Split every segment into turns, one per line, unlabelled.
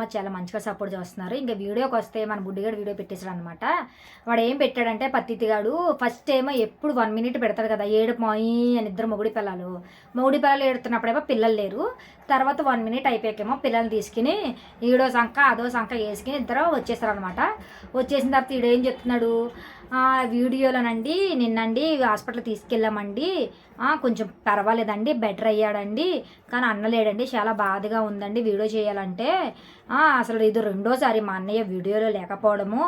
Much చాలా మంచిగా support చేస్తున్నారు. ఇంకా వీడియోకి వస్తే మన బుడ్డిగాడు వీడియో పెట్టేశాడు అనమాట వాడు ఏం పెట్టాడంటే పత్తిగాడు ఫస్ట్ ఏమో ఎప్పుడు వన్ మినిట్ పెడతాడు కదా ఏడు పోయి అని ఇద్దరు మొగుడి పిల్లలు. మొగుడి పిల్లలు ఏడుతున్నప్పుడేమో పిల్లలు లేరు. తర్వాత వన్ మినిట్ అయిపోయాకేమో పిల్లల్ని తీసుకుని ఈడో సంఖ అదో సంఖ వేసుకుని ఇద్దరు వచ్చేసారనమాట వచ్చేసిన తర్వాత ఈడు ఏం చెప్తున్నాడు? వీడియోలోనండి నిన్నండి హాస్పిటల్ తీసుకెళ్ళామండి. కొంచెం పర్వాలేదండి బెటర్ అయ్యాడండి. కానీ అన్నలేడండి చాలా బాధగా ఉందండి వీడియో చేయాలంటే. అసలు ఇది రెండోసారి మా అన్నయ్య వీడియోలో లేకపోవడము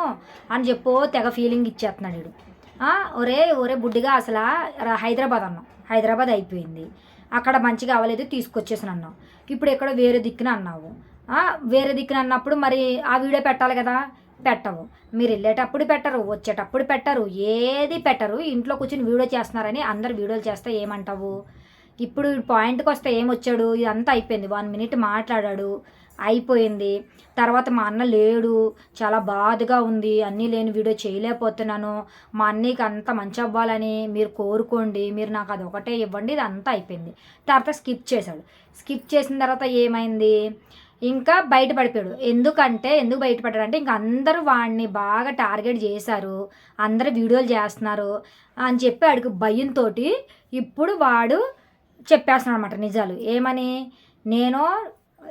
అని చెప్పు తెగ ఫీలింగ్ ఇచ్చేస్తున్నాడు వీడు ఒరే ఒరే బుడ్డిగా అసలు హైదరాబాద్ అన్నాం. హైదరాబాద్ అయిపోయింది. అక్కడ మంచిగా అవ్వలేదు తీసుకొచ్చేసాను అన్నావు. ఇప్పుడు ఎక్కడ వేరే దిక్కున అన్నావు. వేరే దిక్కున అన్నప్పుడు మరి ఆ వీడియో పెట్టాలి కదా? పెట్టవు. మీరు వెళ్ళేటప్పుడు పెట్టరు వచ్చేటప్పుడు పెట్టరు ఏది పెట్టరు. ఇంట్లో కూర్చొని వీడియో చేస్తున్నారని అందరు వీడియోలు చేస్తే ఏమంటావు? ఇప్పుడు పాయింట్కి వస్తే ఏమొచ్చాడు? ఇదంతా అయిపోయింది. వన్ మినిట్ మాట్లాడాడు. అయిపోయింది. తర్వాత మా అన్న లేడు. చాలా బాధగా ఉంది. అన్నీ లేని వీడియో చేయలేకపోతున్నాను. మా అన్నయ్యకి అంత మంచి అవ్వాలని మీరు కోరుకోండి. మీరు నాకు అది ఒకటే ఇవ్వండి. ఇది అంతా అయిపోయింది. తర్వాత స్కిప్ చేశాడు. స్కిప్ చేసిన తర్వాత ఏమైంది? ఇంకా బయటపడిపోయాడు. ఎందుకంటే ఎందుకు బయటపడ్డాడంటే ఇంకా అందరూ వాడిని బాగా టార్గెట్ చేశారు. అందరూ వీడియోలు చేస్తున్నారు అని చెప్పి వాడికి భయంతో ఇప్పుడు వాడు చెప్పేస్తున్నాడు అనమాట నిజాలు. ఏమని? నేను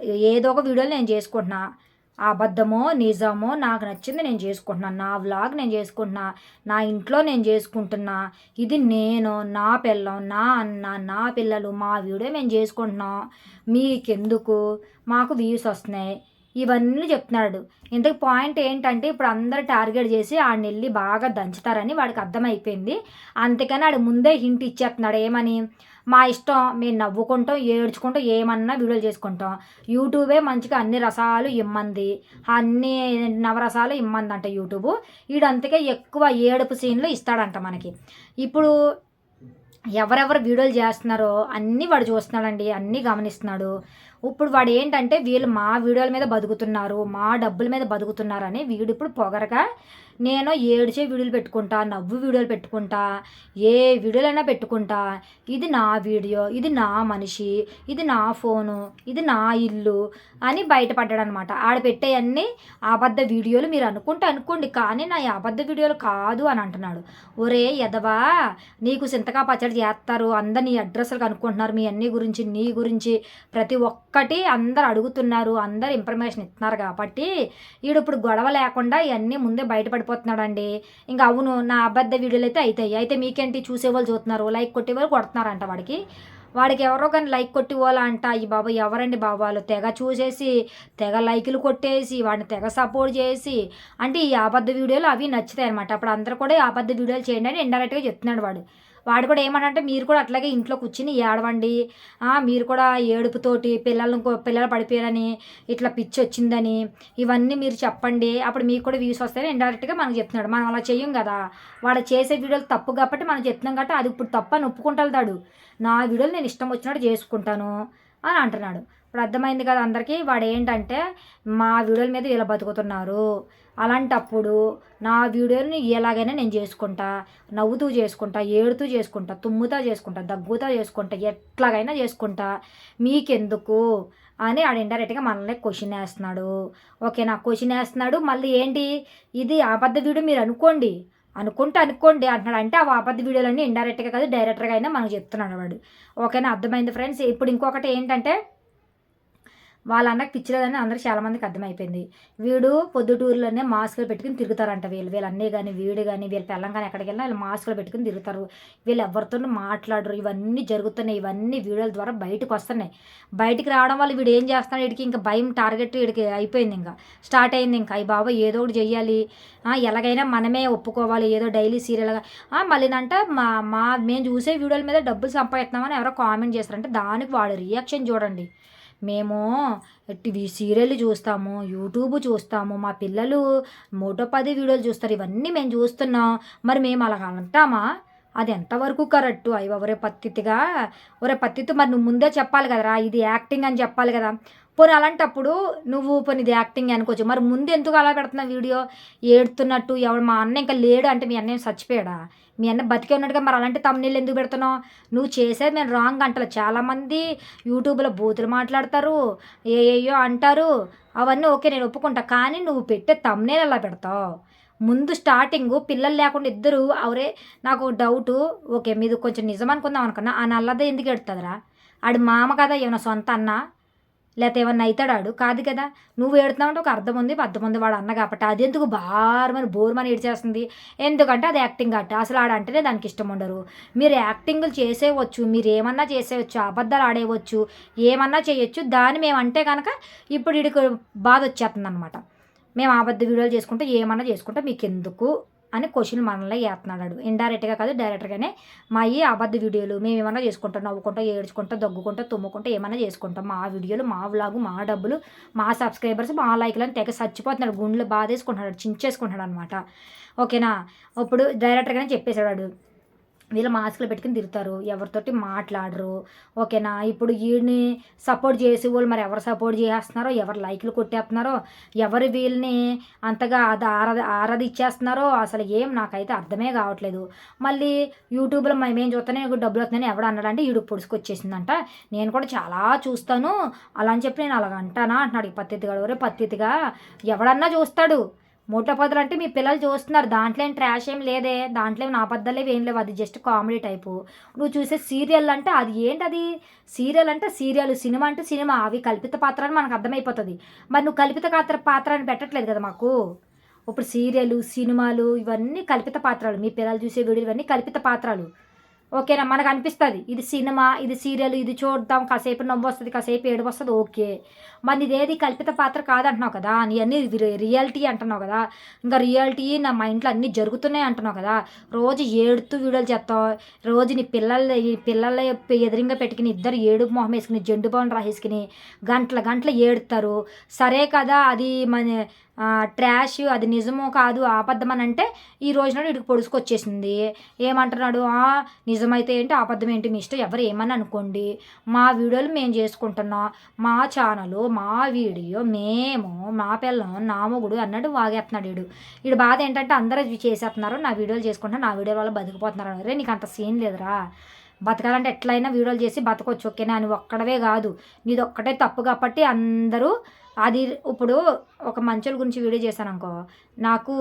ఏదో ఒక వీడియోలు నేను చేసుకుంటున్నా. అబద్ధమో నిజమో నాకు నచ్చింది నేను చేసుకుంటున్నాను నా వ్లాగ్ నేను చేసుకుంటున్నా. నా ఇంట్లో నేను చేసుకుంటున్నా. ఇది నేను నా పిల్లం నా అన్న నా పిల్లలు మా వీడియో మేము చేసుకుంటున్నాం. మీకెందుకు? మాకు వ్యూస్ వస్తున్నాయి. ఇవన్నీ చెప్తున్నాడు. ఇంతకు పాయింట్ ఏంటంటే ఇప్పుడు అందరు టార్గెట్ చేసి ఆడిని వెళ్ళి బాగా దంచుతారని వాడికి అర్థమైపోయింది. అందుకని ఆడు ముందే హింట్ ఇచ్చేస్తున్నాడు. ఏమని? మా ఇష్టం మేము నవ్వుకుంటాం ఏడ్చుకుంటాం ఏమన్నా వీడియోలు చేసుకుంటాం. యూట్యూబే మంచిగా అన్ని రసాలు ఇమ్మంది. అన్ని నవరసాలు ఇమ్మంది అంట యూట్యూబ్. వీడంతకే ఎక్కువ ఏడుపు సీన్లు ఇస్తాడంట మనకి. ఇప్పుడు ఎవరెవరు వీడియోలు చేస్తున్నారో అన్నీ వాడు చూస్తున్నాడండి అన్నీ గమనిస్తున్నాడు. ఇప్పుడు వాడు ఏంటంటే వీళ్ళు మా వీడియోల మీద బతుకుతున్నారు మా డబ్బుల మీద బతుకుతున్నారని వీడు ఇప్పుడు పొగరగా నేను ఏడ్చే వీడియోలు పెట్టుకుంటా నవ్వు వీడియోలు పెట్టుకుంటా ఏ వీడియోలైనా పెట్టుకుంటా. ఇది నా వీడియో ఇది నా మనిషి ఇది నా ఫోను ఇది నా ఇల్లు అని బయటపడ్డాడు అనమాట ఆడ పెట్టేయన్నీ అబద్ధ వీడియోలు మీరు అనుకుంటే అనుకోండి కానీ నా అబద్ధ వీడియోలు కాదు అని అంటున్నాడు. ఒరే ఎదవా నీకు సింతకా పచ్చడి చేస్తారు అందరు నీ అడ్రస్లు కనుక్కుంటున్నారు మీ అన్ని గురించి నీ గురించి ప్రతి ఒక్కటి అందరు అడుగుతున్నారు అందరు ఇన్ఫర్మేషన్ ఇస్తున్నారు కాబట్టి వీడు ఇప్పుడు గొడవ లేకుండా ఇవన్నీ ముందే బయటపడి పడిపోతున్నాడండి. ఇంకా అవును నా అబద్ధ వీడియోలు అయితే అవుతాయి అయితే మీకేంటి చూసేవాళ్ళు చూస్తున్నారు? లైక్ కొట్టేవాళ్ళు కొడుతున్నారంట వాడికి. వాడికి ఎవరో కానీ లైక్ కొట్టి అంట ఈ బాబా ఎవరండి బాబు? వాళ్ళు తెగ చూసేసి తెగ లైకులు కొట్టేసి వాడిని తెగ సపోర్ట్ చేసి అంటే ఈ అబద్ధ వీడియోలు అవి నచ్చుతాయి అనమాట అప్పుడు అందరూ కూడా ఈ అబద్ధ వీడియోలు చేయండి అని ఇండైరెక్ట్గా చెప్తున్నాడు వాడు. వాడు కూడా ఏమంటే మీరు కూడా అట్లాగే ఇంట్లో కూర్చుని ఏడవండి మీరు కూడా ఏడుపుతోటి పిల్లలను పిల్లలు పడిపోయారని ఇట్లా పిచ్చి వచ్చిందని ఇవన్నీ మీరు చెప్పండి అప్పుడు మీకు కూడా వ్యూస్ వస్తాయని ఇండైరెక్ట్గా మనకు చెప్తున్నాడు. మనం అలా చేయం కదా. వాడు చేసే వీడియోలు తప్పు కాబట్టి మనం చెప్తున్నాం కాబట్టి అది ఇప్పుడు తప్పని ఒప్పుకుంటాడు నా వీడియోలు నేను ఇష్టం వచ్చినట్టు చేసుకుంటాను అని అంటున్నాడు. ఇప్పుడు అర్థమైంది కదా అందరికీ? వాడు ఏంటంటే మా వీడియోల మీద ఇలా బతుకుతున్నారు. అలాంటప్పుడు నా వీడియోని ఎలాగైనా నేను చేసుకుంటా నవ్వుతూ చేసుకుంటా ఏడుతూ చేసుకుంటా తుమ్ముతా చేసుకుంటా దగ్గుతా చేసుకుంటా ఎట్లాగైనా చేసుకుంటా. మీకెందుకు? అని ఆడు ఇండైరెక్ట్గా మనల్ని క్వశ్చన్ వేస్తున్నాడు. ఓకే నా క్వశ్చన్ వేస్తున్నాడు. మళ్ళీ ఏంటి? ఇది అబద్ధ వీడియో మీరు అనుకోండి. అనుకుంటే అనుకోండి అంటున్నాడు. అంటే ఆ అబద్ధ వీడియోలన్నీ ఇండైరెక్ట్గా కాదు డైరెక్ట్గా అయినా మనకు చెప్తున్నాడు వాడు. ఓకేనా? అర్థమైంది ఫ్రెండ్స్? ఇప్పుడు ఇంకొకటి ఏంటంటే వాళ్ళ అన్నకి పిచ్చలేదని అందరూ చాలా మందికి అర్థమైపోయింది. వీడు పొద్దుటూరులోనే మాస్కులు పెట్టుకుని తిరుగుతారంట వీళ్ళు. వీళ్ళు అన్నీ కానీ వీడు కానీ వీళ్ళు పిల్లం కానీ ఎక్కడికి వెళ్ళినా వీళ్ళు మాస్కులు పెట్టుకుని తిరుగుతారు. వీళ్ళు ఎవరితోనూ మాట్లాడరు. ఇవన్నీ జరుగుతున్నాయి. ఇవన్నీ వీడియోల ద్వారా బయటకు వస్తున్నాయి. బయటికి రావడం వల్ల వీడు ఏం చేస్తున్నాడు? వీడికి ఇంకా భయం టార్గెట్ వీడికి అయిపోయింది ఇంకా. స్టార్ట్ అయింది ఇంకా. అయ్యి బాబా ఏదో ఒకటి చెయ్యాలి. ఎలాగైనా మనమే ఒప్పుకోవాలి. ఏదో డైలీ సీరియల్గా. మళ్ళీనంట మా మా మేము చూసే వీడియోల మీద డబ్బులు సంపాదిస్తున్నామని ఎవరో కామెంట్ చేస్తారంటే దానికి వాడు రియాక్షన్ చూడండి. మేము టీవీ సీరియల్ చూస్తాము యూట్యూబ్ చూస్తాము మా పిల్లలు మూటో పది వీడియోలు చూస్తారు ఇవన్నీ మేము చూస్తున్నాం. మరి మేము అలా అంటామా? అది ఎంతవరకు కరెక్ట్? అయ్యో ఒరే పత్తిగా ఒరే పత్తితో మరి నువ్వు ముందే చెప్పాలి కదరా ఇది యాక్టింగ్ అని చెప్పాలి కదా. పోనీ అలాంటప్పుడు నువ్వు పోనీ ఇది యాక్టింగ్ అనుకోవచ్చు. మరి ముందు ఎందుకు అలా పెడుతున్నావు వీడియో? ఏడుతున్నట్టు ఎవడు మా అన్న ఇంకా లేడు అంటే మీ అన్నయ్య చచ్చిపోయాడా? మీ అన్న బతికే ఉన్నట్టుగా మరి అలాంటి తమ్నీళ్ళు ఎందుకు పెడుతున్నావు? నువ్వు చేసేది నేను రాంగ్ అంటలే చాలామంది యూట్యూబ్లో బూతులు మాట్లాడతారు ఏయో అంటారు అవన్నీ ఓకే నేను ఒప్పుకుంటా. కానీ నువ్వు పెట్టే తమ్నేలు అలా పెడతావు. ముందు స్టార్టింగ్ పిల్లలు లేకుండా ఇద్దరు అవరే నాకు డౌటు ఓకే మీది కొంచెం నిజం అనుకుందాం అనుకున్నా ఆ నల్లదే ఎందుకు ఎడుతుందిరా ఆడు మామ కదా ఏమైనా సొంత అన్న? లేకపోతే ఏమన్నా అవుతాడు ఆడు? కాదు కదా నువ్వు ఏడుతున్నావు అంటే ఒక అర్థం ఉంది అర్థం ఉంది వాడు అన్న కాబట్టి అది ఎందుకు బారమని బోరుమని ఏడ్చేస్తుంది? ఎందుకంటే అది యాక్టింగ్ అట్ట అసలు ఆడంటేనే దానికి ఇష్టం ఉండరు. మీరు యాక్టింగ్లు చేసేవచ్చు మీరు ఏమన్నా చేసేయచ్చు అబద్ధాలు ఆడేయవచ్చు ఏమన్నా చేయొచ్చు దాన్ని మేమంటే కనుక ఇప్పుడు వీడికి బాధ వచ్చేస్తుంది అనమాట మేము అబద్ధ వీడియోలు చేసుకుంటే ఏమన్నా చేసుకుంటే మీకు ఎందుకు అని క్వశ్చన్ మనల్ని వేస్తున్నాడు ఇండైరెక్ట్గా కాదు డైరెక్ట్గానే మా ఈ అబద్ధ వీడియోలు మేము ఏమన్నా చేసుకుంటాం నవ్వుకుంటా ఏడ్చుకుంటా దగ్గుకుంటా తుమ్ముకుంటా ఏమన్నా చేసుకుంటాం. మా వీడియోలు మా వ్లాగు మా డబ్బులు మా సబ్స్క్రైబర్స్ మా లైక్లను తెగ చచ్చిపోతున్నాడు. గుండెలు బాధేసుకుంటున్నాడు చించేసుకుంటున్నాడు అనమాట ఓకేనా ఇప్పుడు డైరెక్ట్గానే చెప్పేశాడు వీళ్ళు మాస్కులు పెట్టుకుని తిరుగుతారు. ఎవరితోటి మాట్లాడరు. ఓకేనా? ఇప్పుడు వీడిని సపోర్ట్ చేసే వాళ్ళు మరి ఎవరు సపోర్ట్ చేస్తున్నారో ఎవరు లైక్లు కొట్టేస్తున్నారో ఎవరు వీళ్ళని అంతగా అది ఆరాధ ఆరాధిచ్చేస్తున్నారో అసలు ఏం నాకైతే అర్థమే కావట్లేదు. మళ్ళీ యూట్యూబ్లో మేమేం చూస్తానే డబ్బులు వస్తున్నాయని ఎవడు అన్నాడంటే ఈడు పొడుచుకొచ్చేసిందంట నేను కూడా చాలా చూస్తాను. అలా అని చెప్పి నేను అలాగ అంటానా? అంటున్నాడు ఈ పత్తిగా ఒరే పత్తిగా ఎవడన్నా చూస్తాడు. మూట పదులు అంటే మీ పిల్లలు చూస్తున్నారు. దాంట్లో ఏం ట్రాష్ ఏం లేదే. దాంట్లో ఏం ఆపద్దాలేవి ఏం లేవు. అది జస్ట్ కామెడీ టైపు నువ్వు చూసే సీరియల్ అంటే అది ఏంటి అది సీరియల్ అంటే సీరియల్ సినిమా అంటే సినిమా. అవి కల్పిత పాత్ర అని మనకు అర్థమైపోతుంది. మరి నువ్వు కల్పిత పాత్ర పాత్ర అని పెట్టట్లేదు కదా మాకు? ఇప్పుడు సీరియలు సినిమాలు ఇవన్నీ కల్పిత పాత్రలు. మీ పిల్లలు చూసే వీడియోలు ఇవన్నీ కల్పిత పాత్రలు. ఓకేనా? మనకు అనిపిస్తుంది. ఇది సినిమా ఇది సీరియల్ ఇది చూద్దాం కాసేపు నవ్వు వస్తుంది కాసేపు ఏడు వస్తుంది ఓకే. మరి ఇదేది కల్పిత పాత్ర కాదంటున్నావు కదా నీ అన్ని రియాలిటీ అంటున్నావు కదా ఇంకా రియాలిటీ నా మా ఇంట్లో అన్నీ జరుగుతున్నాయి అంటున్నావు కదా రోజు ఏడుతూ వీడియోలు చేస్తావు రోజు నీ పిల్లల ఈ పిల్లల ఎదురుగా పెట్టుకుని ఇద్దరు ఏడు మొహం వేసుకుని జెండు బాగుని రాసేసుకుని గంటల గంటల ఏడుతారు. సరే కదా అది మన ట్రాష్ అది నిజమో కాదు అబద్ధం అంటే ఈ రోజున వీడికి పొడుచుకొచ్చేసింది ఏమంటున్నాడు? నిజమైతే ఏంటి? అబద్ధం ఏంటి? మీ ఇష్టం ఎవరు ఏమని అనుకోండి. మా వీడియోలు మేము చేసుకుంటున్నాం. మా ఛానల్ మా వీడియో మేము మా పిల్లం నా మొగుడు అన్నట్టు వాగేస్తున్నాడు వీడు వీడు బాధ ఏంటంటే అందరూ చేసేస్తున్నారు నా వీడియోలు చేసుకుంటున్నా నా వీడియో వల్ల బతికిపోతున్నారు. అరే నీకు అంత సీన్ లేదురా. బతకాలంటే ఎట్లయినా వీడియోలు చేసి బతకొచ్చు ఓకేనా? అని ఒక్కడవే కాదు. నీది ఒక్కటే తప్పు కాబట్టి అందరూ అది ఇప్పుడు ఒక మంచోళ్ళ గురించి వీడియో చేశాను అనుకో నాకు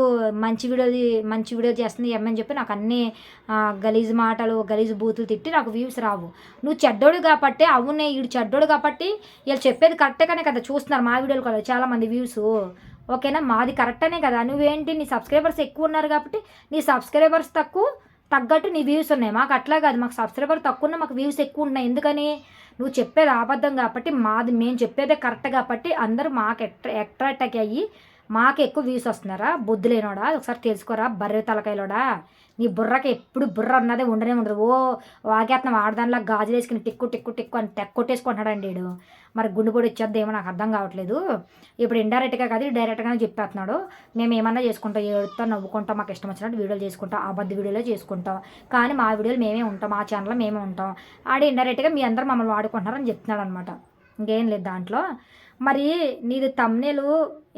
మంచి వీడియో మంచి వీడియో చేస్తుంది ఏమని చెప్పి నాకు అన్ని గలీజ్ మాటలు గలీజ్ బూతులు తిట్టి నాకు వ్యూస్ రావు. నువ్వు చెడ్డోడు కాబట్టి అవునే వీడు చెడ్డోడు కాబట్టి వీళ్ళు చెప్పేది కరెక్టే కదా చూస్తున్నారు మా వీడియోలు కదా చాలామంది వ్యూస్. ఓకేనా? మాది కరెక్ట్ అనే కదా. నువ్వేంటి? నీ సబ్స్క్రైబర్స్ ఎక్కువ ఉన్నారు కాబట్టి నీ సబ్స్క్రైబర్స్ తక్కువ తగ్గట్టు నీ వ్యూస్ ఉన్నాయి. మాకు అట్లా కాదు. మాకు సబ్స్క్రైబర్ తక్కువ ఉన్న మాకు వ్యూస్ ఎక్కువ ఉన్నాయి. ఎందుకని? నువ్వు చెప్పేది అబద్ధం కాబట్టి మాది మేము చెప్పేదే కరెక్ట్ కాబట్టి అందరూ మాకు ఎట్రా అట్రాక్ట్ అయ్యి మాకు ఎక్కువ వ్యూస్ వస్తున్నారా? బుద్ధి లేనోడా? ఒకసారి తెలుసుకోరా? బర్రె తలకాయలోడా? నీ బుర్రకి ఎప్పుడు బుర్ర అన్నదే ఉండనే ఉండదు. ఓ వాగేతనం ఆడదానిలా గాజులు వేసుకుని టిక్కు టిక్కు టిక్కు అని తెక్కొట్టేసుకుంటున్నాడండి వీడు మరి గుండు పొడి ఏమో నాకు అర్థం కావట్లేదు. ఇప్పుడు ఇండైరెక్ట్గా కాదు డైరెక్ట్గానే చెప్పేస్తున్నాడు. మేము ఏమన్నా చేసుకుంటాం ఏడుతా నవ్వుకుంటాం మాకు ఇష్టం వచ్చినట్టు వీడియోలు చేసుకుంటాం అబద్ధ వీడియోలో చేసుకుంటాం. కానీ మా వీడియోలు మేమే ఉంటాం మా ఛానల్లో మేమే ఉంటాం. ఆడ ఇండైరెక్ట్గా మీ అందరూ మమ్మల్ని వాడుకుంటున్నారని చెప్తున్నాడు అనమాట ఇంకేం లేదు దాంట్లో. మరి నీది తమ్నేలు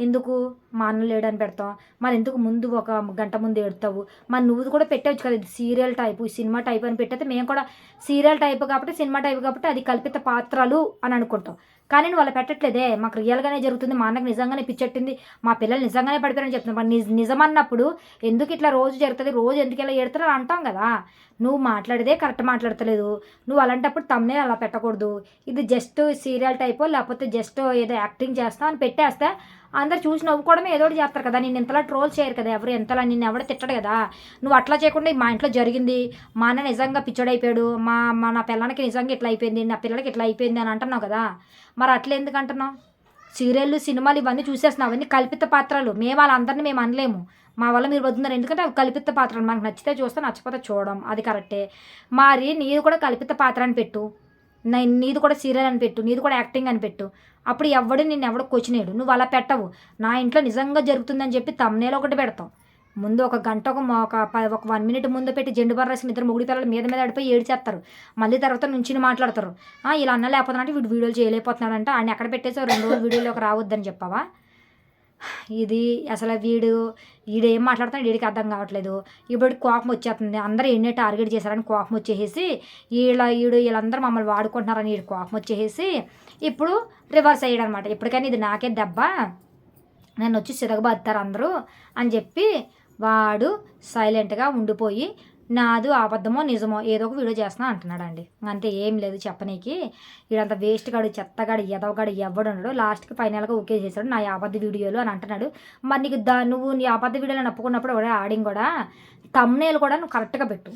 ఎందుకు మా అన్న లేడని పెడతాం? మరి ఎందుకు ముందు ఒక గంట ముందు ఎడతావు మరి నువ్వు కూడా పెట్టవచ్చు కదా ఇది సీరియల్ టైపు సినిమా టైప్ అని పెట్టయితే మేము కూడా సీరియల్ టైప్ కాబట్టి సినిమా టైప్ కాబట్టి అది కల్పిత పాత్రలు అని అనుకుంటాం. కానీ నువ్వు అలా పెట్టట్లేదే. మాకు రియల్గానే జరుగుతుంది. మా అన్నకు నిజంగానే పిచ్చెట్టింది. మా పిల్లలు నిజంగానే పడిపోయారని చెప్తున్నాం మరి నిజం అన్నప్పుడు ఎందుకు ఇట్లా రోజు జరుగుతుంది? రోజు ఎందుకు ఇలా ఏడుతారో అంటాం కదా. నువ్వు మాట్లాడేదే కరెక్ట్ మాట్లాడతలేదు. నువ్వు అలాంటప్పుడు తమ్నే అలా పెట్టకూడదు. ఇది జస్ట్ సీరియల్ టైపో లేకపోతే జస్ట్ ఏదో యాక్టింగ్ చేస్తావు అని పెట్టేస్తే అందరు చూసి నవ్వుకోవడమే ఏదో ఒకటి చేస్తారు కదా. నేను ఇంతలా ట్రోల్ చేయరు కదా ఎవరు? ఎంతలా నిన్ను ఎవడ తిట్టడు కదా. నువ్వు అట్లా చేయకుండా మా ఇంట్లో జరిగింది. మా అన్న నిజంగా పిచ్చోడైపోయాడు మా మా నా పిల్లలకి నిజంగా ఇట్లా అయిపోయింది. నా పిల్లలకి ఇట్లా అయిపోయింది అని అంటున్నావు కదా. మరి అట్లా ఎందుకు అంటున్నావు? సీరియళ్ళు సినిమాలు ఇవన్నీ చూసేస్తున్నావు. అవన్నీ కల్పిత పాత్రలు. మేము వాళ్ళందరినీ మేము అనలేము. మా వల్ల మీరు వద్దున్నారు ఎందుకంటే అవి కల్పిత పాత్రలు. మనకు నచ్చితే చూస్తే నచ్చకపోతే చూడడం. అది కరెక్టే. మరి నీది కూడా కల్పిత పాత్ర అని పెట్టు. నీది కూడా సీరియల్ అని పెట్టు. నీది కూడా యాక్టింగ్ అని పెట్టు. అప్పుడు ఎవడు నిన్ను ఎవడో కొచ్చినాడు? నువ్వు అలా పెట్టవు. నా ఇంట్లో నిజంగా జరుగుతుందని చెప్పి తమ్నేలో ఒకటి పెడతావు ముందు ఒక గంట ఒక ఒక ఒక వన్ మినిట్ ముందు పెట్టి జెండు బార్ రాసిన ఇద్దరు మొగుడి పిల్లలు మీద మీద ఆడిపోయి ఏడ్చేస్తారు. మళ్ళీ తర్వాత నుంచి మాట్లాడతారు. ఇలా అన్న లేకపోతున్నా వీడు వీడియోలు చేయలేకపోతున్నాడంట. ఆయన ఎక్కడ పెట్టేసి రెండు రోజులు వీడియోలోకి రావద్దని చెప్పావా? ఇది అసలు వీడు వీడు ఏం మాట్లాడుతున్నాడు వీడికి అర్థం కావట్లేదు. ఇప్పుడు కోపం వచ్చేస్తుంది. అందరూ ఎన్నే టార్గెట్ చేశారని కోపం వచ్చేసి వీళ్ళ వీడు వీళ్ళందరూ మమ్మల్ని వాడుకుంటున్నారని వీడు కోపం వచ్చేసి ఇప్పుడు రివర్స్ అయ్యాడు అనమాట ఇప్పటికైనా ఇది నాకే దెబ్బ. నన్ను వచ్చి సిరగబడతారు అందరూ అని చెప్పి వాడు సైలెంట్గా ఉండిపోయి నాదు అబద్ధమో నిజమో ఏదో ఒక వీడియో చేస్తున్నా అంటున్నాడు అండి అంతే ఏం లేదు చెప్పనీకి. వీడంత వేస్ట్ గాడు చెత్తగాడు ఎదవగాడు ఎవడు ఉండడు. లాస్ట్కి ఫైనల్గా ఓకే చేశాడు. నా అబద్ధ వీడియోలు అని అంటున్నాడు. మరి నీకు దా నువ్వు నీ అబద్ధ వీడియోలు నప్పుకున్నప్పుడు కూడా ఆడింగ్ కూడా తమ్నేలు కూడా నువ్వు కరెక్ట్గా పెట్టు.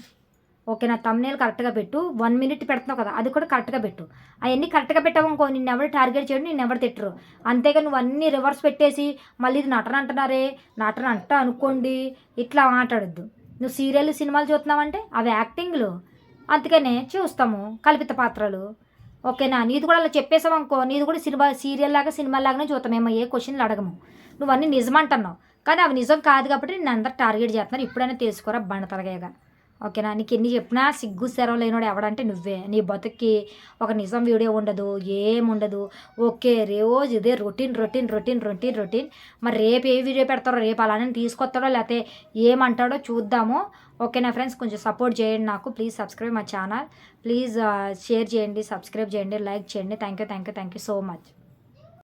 ఓకే నా తమ్నేల్ కరెక్ట్గా పెట్టు. వన్ మినిట్ పెడుతున్నావు కదా అది కూడా కరెక్ట్గా పెట్టు. అవన్నీ కరెక్ట్గా పెట్టావు అనుకో నిన్ను ఎవరు టార్గెట్ చేయడం నిన్ను ఎవరు తిట్టరు. అంతేగా నువ్వు అన్నీ రివర్స్ పెట్టేసి మళ్ళీ ఇది నటన అంటున్నారే నటన అంట అనుకోండి ఇట్లా మాట్లాడద్దు. నువ్వు సీరియల్ సినిమాలు చూస్తున్నావంటే? అవి యాక్టింగ్లు. అందుకనే చూస్తాము కల్పిత పాత్రలు. ఓకేనా? నీది కూడా అలా చెప్పేసాం అనుకో నీది కూడా సినిమా సీరియల్ లాగా సినిమా లాగానే చూస్తామేమో ఏ క్వశ్చన్లు అడగము. నువ్వు అన్నీ నిజమంటున్నావు. కానీ అవి నిజం కాదు కాబట్టి నేను అందరు టార్గెట్ చేస్తున్నారు. ఇప్పుడైనా తెలుసుకోరా బండ తరగేగా ఓకేనా? నీకు ఎన్ని చెప్పినా సిగ్గు శరం లేనోడు ఎవడంటే నువ్వే. నీ బతుక్కి ఒక నిజం వీడియో ఉండదు ఏముండదు ఓకే రోజు ఇదే routine routine routine routine routine. మరి రేపు ఏ వీడియో పెడతారో రేపు అలానే తీసుకొస్తాడో లేకపోతే ఏమంటాడో చూద్దాము. ఓకేనా ఫ్రెండ్స్? కొంచెం సపోర్ట్ చేయండి నాకు. ప్లీజ్ సబ్స్క్రైబ్ మా ఛానల్. ప్లీజ్ షేర్ చేయండి సబ్స్క్రైబ్ చేయండి లైక్ చేయండి. Thank you thank you thank you so much.